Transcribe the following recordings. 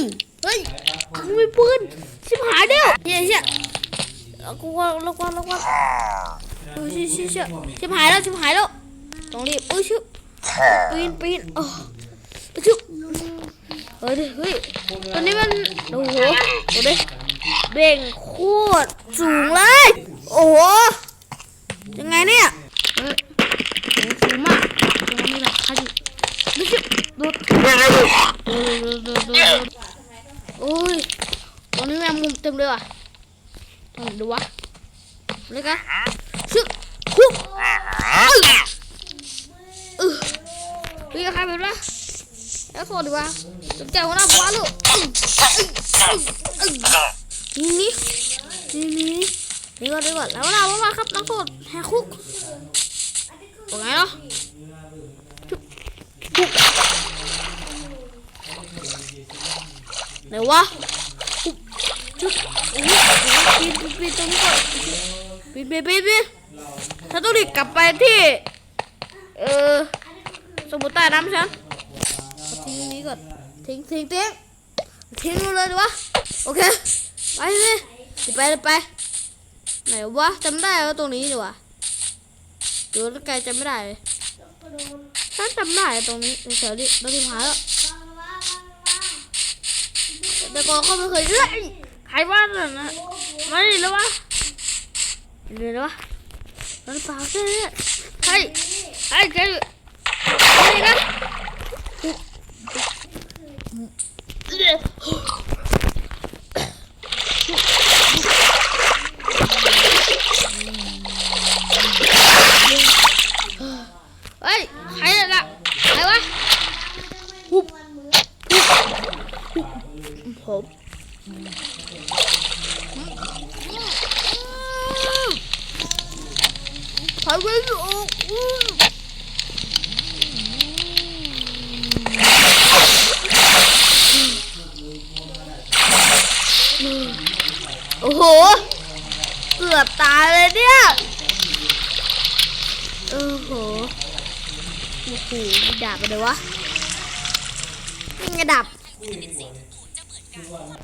น เฮ้ยกูมีปืนชิบหายเดียวเฮ้ยเชี่ยเอากูว่าลกว่าลกว่าเออเชี่ยเชี่ยเชี่ยชิบหายแล้วชิบหายแล้วต้องรีบเอ้ยชุบปีนปีนโอ้ชุบเฮ้ยเฮ้ยตัวนี้มันโอ้โหโอ้ดิเบ่งโคตรสูงเลย โอ้โหยังไงเนี่ยเฮ้ยโอ้สูงมากตรงนี้แหละใครดิดูสิดูโอ้ยดูดูดูดูโอ้ยตรงนี้แมงมุม เต็มเลยว่ะตรงไหนดูวะเลยกันชึกฮึบเอ้ยเออเฮ้ยใครแบบนั้นแล้วโคตรดีวะจับแจวหน้าบ้าลูกเอ้ยเอ้ยเอ้ยนี่นี่นี่นี่นี่ก่อนนี่ก่อนแล้วเราว่าครับนักโทษแหกคุกว่าไงเนาะชุบชุบไหนวะ ชุบชุบโอ้ยปีนปีนปีนตรงนี้ก่อนปีนปีนปีนปีนถ้าต้องรีบกลับไปที่ เออสมุทรใต้น้ำฉันทิ้งนี้ก่อนทิ้งทิ้งทิ้งทิ้งเลยดีวะโอเคไปเลยไปไปไหนวะจำได้ว่าตรงนี้ดีวะดี๋ยวไกลจำไม่ได้ฉันจำได้ตรงนี้แถวๆนี้เราที่หาแล้วแต่ก่อนเขาไม่เคยเอ้ย ไอ้บ้านน่ะนะมาดิแล้ววะเดี๋ยววะมันเปล่าใช่ไหมเฮ้ยเฮ้ยเฮ้กันะเฮ้ยใครน่ะใครวะหุบหุบหุบผม ใครไม่รู้โอ้โห เกือบตายเลยเนี่ย โอ้โห โอ้โหดาบอะไรวะนี่ไงดาบ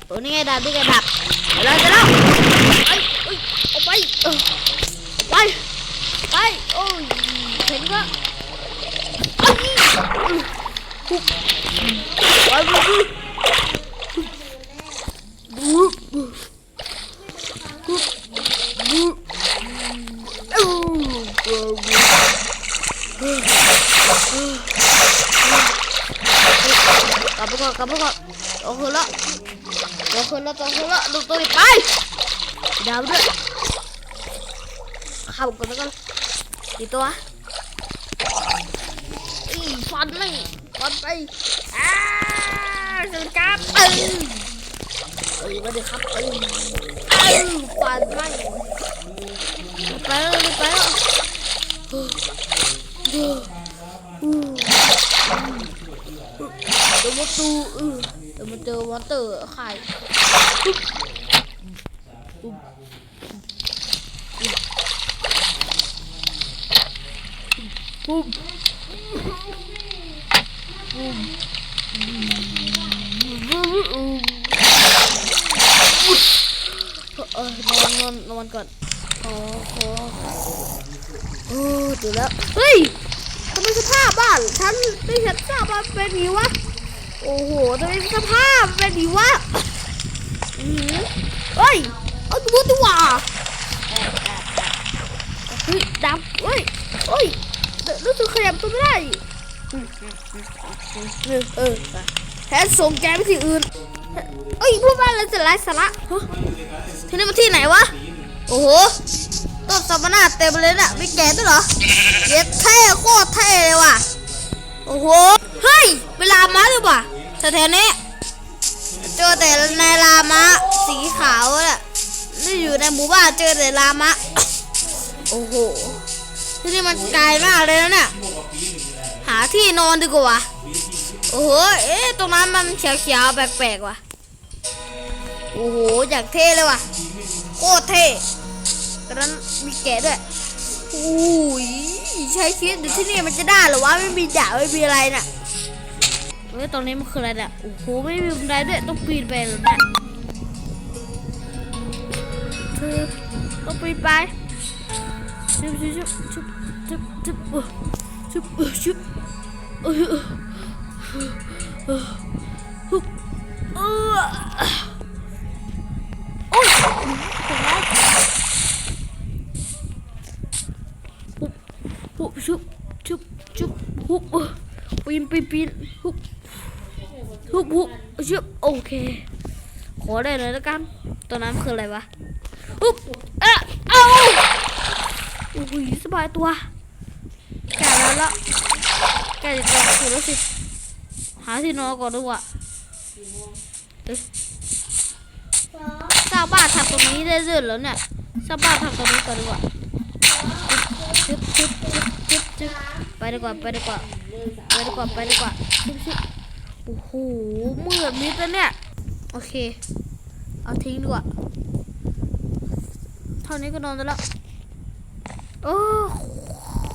โอ้นี่ไงดาบนี่ไงดาบเดี๋ยวเราจะเล่าไปเอ้ยเอาไป ไป ไปโอ้ยเห็นปะเอ้ยไปไปไปกลับไปก่อน กลับไปก่อนโอ้โหละโอ้โหละโอ้โหละดูตัวนี้ไปดาวด้วยเข้าก่อนแล้วกันกี่ตัวอีฟันไม่ฟันไปอ้าสุดจับเอ้ยเอ้ยมาดิครับเอ้ยเอ้ยฟันไม่ไปแล้วไปแล้วเดี๋ยวมาตูเออเดี๋ยวมาเจอมอนเตอร์ไข่ ปุ๊บปุ๊บเออนอนนอนนอนก่อนโอ้โหโอ้เดี๋ยวแล้ว เฮ้ยทำไมสภาพบ้านฉันไม่เห็นสภาพมันเป็นอย่างนี้วะ โอ้โหทำไมสภาพเป็นอย่างนี้วะอือหือเฮ้ย เอาตัวตัวเฮ้ยดำเฮ้ยเฮ้ย รู้สึกขยับตัวไม่ได้เออแทนส่งแกไปที่อื่นเอ้ยพูดว่าอะไรจะไร้สาระฮะที่นี่มันที่ไหนวะ โอ้โหต้นสัมนาเต็มเลยน่ะมีแกด้วยเหรอเย็ดเท่โคตรเท่เลยว่ะ โอ้โห เฮ้ย เวลามาหรือเปล่าแถวนี้เจอแต่ในลามะ สีขาวน่ะนี่อยู่ในหมู่บ้านเจอแต่ลามะ โอ้โห ที่นี่มันไกลมากเลยนะเนี่ยหาที่นอนดีกว่าโอ้โหเอ๊ะตรงนั้นมันเขียวๆแปลกๆว่ะโอ้โหอยากเท่เลยว่ะโคตรเท่ตอนนั้นมีแกะด้วยอุ้ยใช้ชีวิตอยู่ที่นี่มันจะได้หรอวะไม่มีดาบไม่มีอะไรน่ะเฮ้ยตรงนี้มันคืออะไรเนี่ยโอ้โหไม่มีบันไดด้วยต้องปีนไปเลยเนี่ยต้องปีนไป ชุบชุบชุบชุบชุบชุบชุบเออชุบเออเออชุบเออโอ้ยเป็นไรหุบหุบชุบชุบชุบหุบปีนปีนปีนหุบฮุบฮุบชึบโอเค ขอได้เลยแล้วกัน ตัวนั้นคืออะไรวะฮุบ อ้ยสบายตัว แก่แล้วละแก่จะตัวสูแล้วสิหาที่นอนก่อนดีกว่าเอ้ยสร้างบ้านทำตรงนี้ได้ด้วยเหรอเนี่ยสร้างบ้านทำตรงนี้ก่อนดีกว่าชึบชึบชึบชึบชึบไปดีกว่าไปดีกว่าไปดีกว่าไปดีกว่าชึบชึบโอ้โหมืดมิดแล้วเนี่ยโอเค เอาทิ้งดีกว่าเท่านี้ก็นอนแล้ว โอ้โห